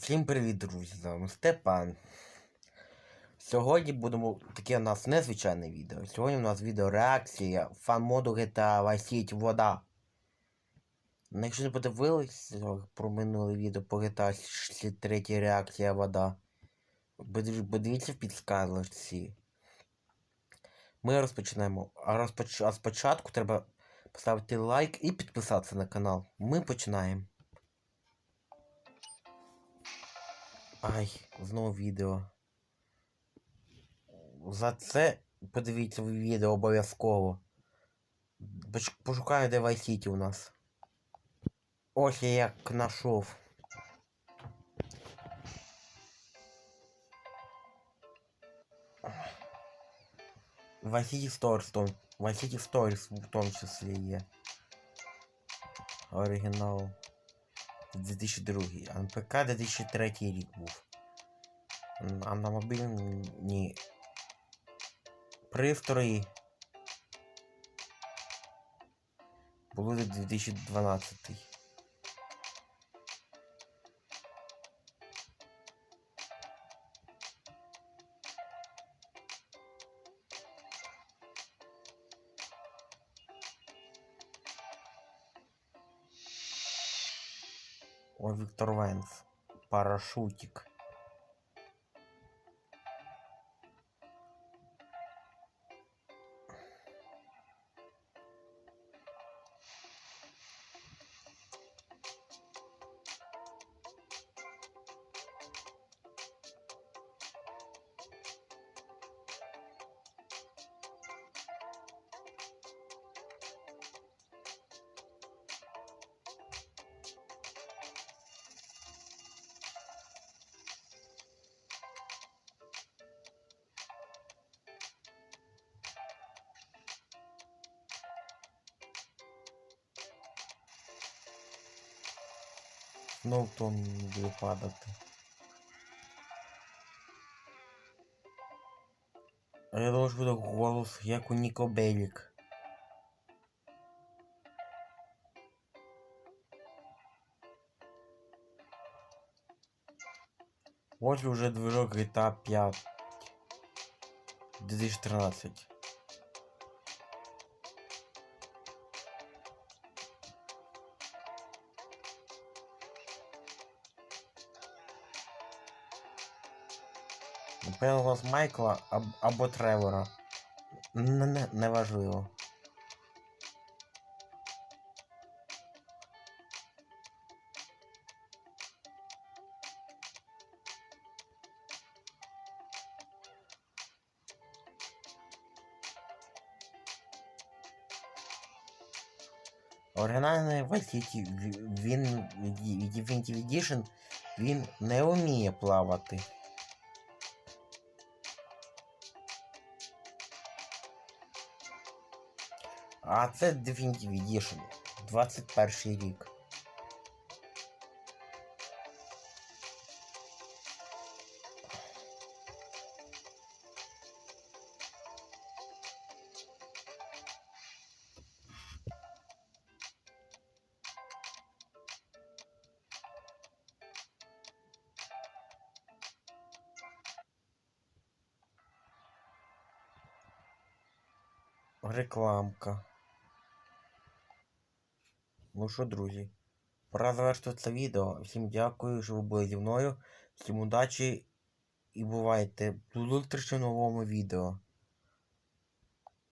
Всім привіт, друзі! З вами Степан. Сьогодні будемо таке у нас незвичайне відео. Сьогодні у нас відео реакція фан-моду GTA Vice City Вода. Ну, Якщо не подивились про минуле відео по GTA 63 реакція вода. Подивіться в підсказочці. Ми розпочинаємо. А, розпоч... а спочатку треба поставити лайк і підписатися на канал. Ми починаємо. Ай, знову відео. За це подивіться відео обов'язково. Пошукаю, де Vice у нас. Ось я як знайшов. Vice City Stories, в том- Vice City в тому числі є. Оригінал. 2002. А на ПК 2003 рік був. А на мобільні пристрої були 2012. О, Виктор Вайнс. Парашутик. Знов тон буде падати. А я що буде голос, як у Ніко Белік. Ось уже движок GTA 5. 2013. Напевно, голос Майкла аб, або Тревора. Не, не, неважливо. Оригінальний Vice City, в- він Definitive Edition, він не вміє плавати. А це Definitive Edition. 21 рік. Рекламка. Ну що, друзі, пора завершити це відео. Всім дякую, що ви були зі мною. Всім удачі і бувайте. До зустрічі в новому відео.